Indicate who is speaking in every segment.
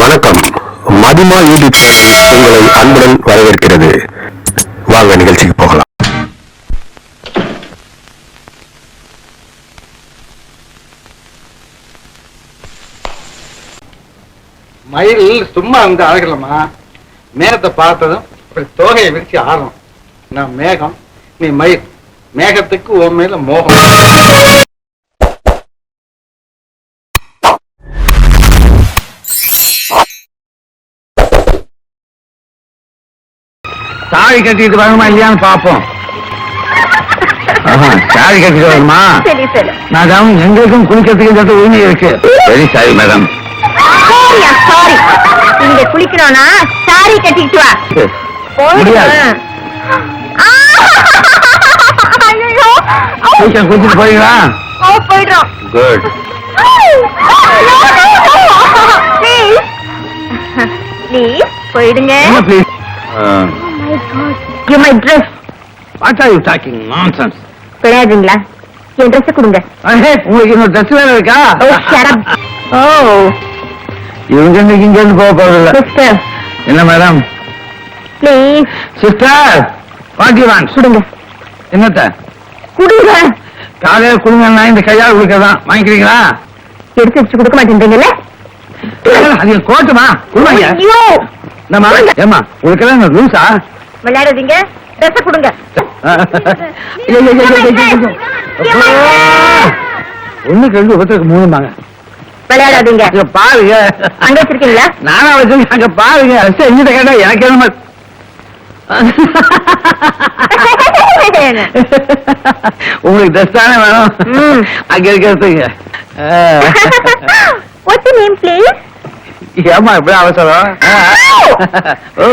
Speaker 1: வணக்கம். மதிமா யூடியூப் உங்களை அன்புடன் வரவேற்கிறது. வாங்க நிகழ்ச்சிக்கு போகலாம்.
Speaker 2: மயில் சும்மா வந்து அழகலமா மேகத்தை பார்த்ததும் இப்படி தோகையை விரிச்சு ஆறணும் நான் மேகம் நீ மயில். மேகத்துக்கு உன் மேல மோகம். தாழி கட்டிட்டு வரணுமா இல்லையான்னு பாப்போம். சாரி கட்டிட்டு வரணுமா?
Speaker 3: சரி சரி.
Speaker 2: மேடம் எங்களுக்கும் குளிக்கிறதுக்கு இந்த உரிமை இருக்கு. வெரி சாரி மேடம்
Speaker 3: சாரி இங்க குளிக்கணும்னா சாரி கட்டிட்டு வா.
Speaker 2: குளிச்சுட்டு போறீங்களா?
Speaker 3: ஓ, போயிடுறோம்.
Speaker 2: குட்
Speaker 3: போயிடுங்க.
Speaker 2: Please
Speaker 3: You my dress.
Speaker 2: What are you talking nonsense
Speaker 3: விளையாடுறீங்களா என் ட்ரெஸ் கொடுங்க.
Speaker 2: உங்களுக்கு இன்னொரு ட்ரெஸ் வேற இருக்கா?
Speaker 3: ஓ ஷரப் ஓ.
Speaker 2: இவங்க இன்னைக்கு இங்க இருந்து போக போறதில்ல.
Speaker 3: சிஸ்டர்
Speaker 2: என்ன madam
Speaker 3: please
Speaker 2: sister what you want
Speaker 3: கொடுங்க.
Speaker 2: என்னத்த?
Speaker 3: கொடுங்க.
Speaker 2: காலையில குடுங்கன்னா இந்த கையால் கொடுக்கறதான் வாங்கிக்கிறீங்களா?
Speaker 3: எடுத்து வச்சு கொடுக்க மாட்டேன்றீங்கல்ல?
Speaker 2: அது கோட்டுமா என்னம்மா ஏமா உங்களுக்கு என்ன லூசா
Speaker 3: விளையாடாதீங்க. ட்ரெஸ் கொடுங்க.
Speaker 2: ஒண்ணுக்கு ரெண்டு ஒருத்தருக்கு மூணுமாங்க
Speaker 3: விளையாடாதீங்க.
Speaker 2: இங்க பாருங்க.
Speaker 3: அங்க வச்சிருக்கீங்களா?
Speaker 2: நானா வச்சிருக்கேன் அங்க பாருங்க. அரிசி எங்கிட்ட கேட்டா எனக்கு என்ன உங்களுக்கு ட்ரெஸ் தானே வேணும். அங்க இருக்கிறதுங்க
Speaker 3: What's your name, please?
Speaker 2: ஏமா இப்படி அவசரம்? ஓ.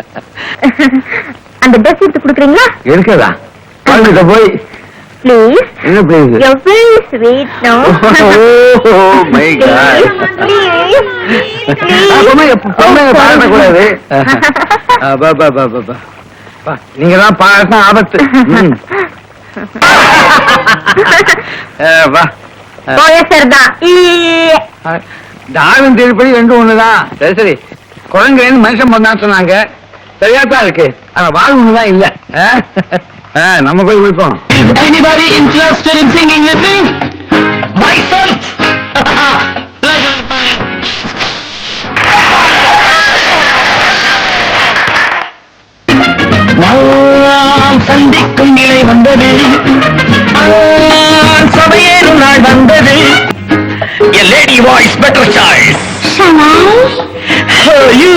Speaker 3: அந்த ட்ரெஸ் எடுத்து கொடுக்குறீங்களா?
Speaker 2: இருக்குதா குழந்தைகிட்ட போய்.
Speaker 3: ப்ளீஸ்
Speaker 2: என்ன place
Speaker 3: You're very sweet, no?
Speaker 2: Oh, my God.
Speaker 3: Please, please,
Speaker 2: நீங்க தான் பாராட்டினா ஆபத்து. டார்வின் திருப்பதி ரெண்டும் ஒண்ணுதான். சரி சரி. குழந்தைன்னு மனுஷன் பண்ணான்னு சொன்னாங்க. சரியா தான் இருக்கு ஆனா வாழ் ஒண்ணுதான் இல்ல நம்ம போய் விழுப்போம்
Speaker 4: Anybody interested in singing with me? Myself! Mine. நாம் சந்திக்கும் நிலை வந்தது சபையேறும் நாள் வந்தது A lady voice better choice. Oh, you,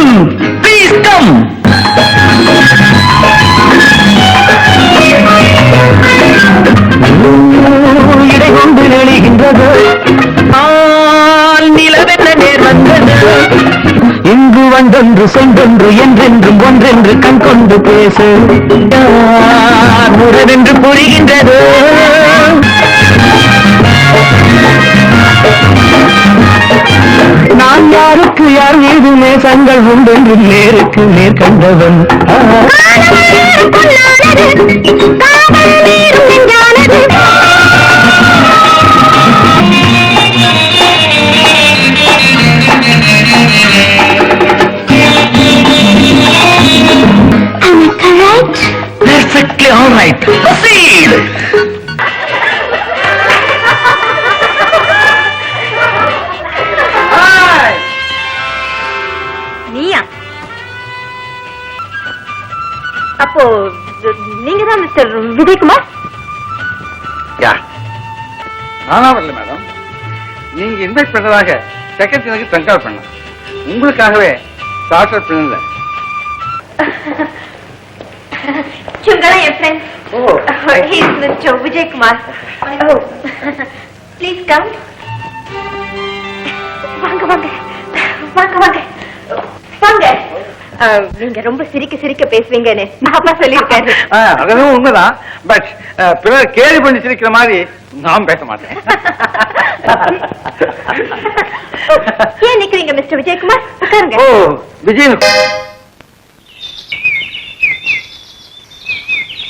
Speaker 4: ஆல் நிலவென்ன நேர் வந்தது. இங்கு வந்தொன்று சென்றொன்று என்றென்றும் ஒன்றென்று கண் கொண்டு பேசு. யார் உறவென்று புரிகின்றது? நான் யாருக்கு யார் மீது நேசங்கள் உண்டென்று நேருக்கு நேர் கண்டவன். ஆ. Perfectly all right. Proceed.
Speaker 3: நீயா. அப்போ நீங்க தான் மிஸ்டர் விஜயகுமார்?
Speaker 2: யா நானா வரல மேடம். நீங்க இன்வைட் பண்றதாக செகண்ட் எனக்கு தங்கால் பண்ண உங்களுக்காகவே ஸ்டார்டர் பண்ணல
Speaker 3: இவங்கெல்லாம் என் ஃப்ரெண்ட்
Speaker 2: ஓ.
Speaker 3: ஹீஸ் மிஸ்டர் விஜயகுமார் ஓ. ப்ளீஸ் கம் வாங்க வாங்க. வாங்க வாங்க. வாங்க. அஹ், நீங்க ரொம்ப சிரிக்க சிரிக்க பேசுவீங்கன்னு அப்பா சொல்லியிருக்காரு.
Speaker 2: அதுவும் உண்மைதான். பட் பிறர் கேலி பண்ணி சிரிக்கிற மாதிரி நான் பேச மாட்டேன்.
Speaker 3: ஏன் நிக்கிறீங்க மிஸ்டர் விஜயகுமார் உட்காருங்க.
Speaker 2: ஓ விஜய்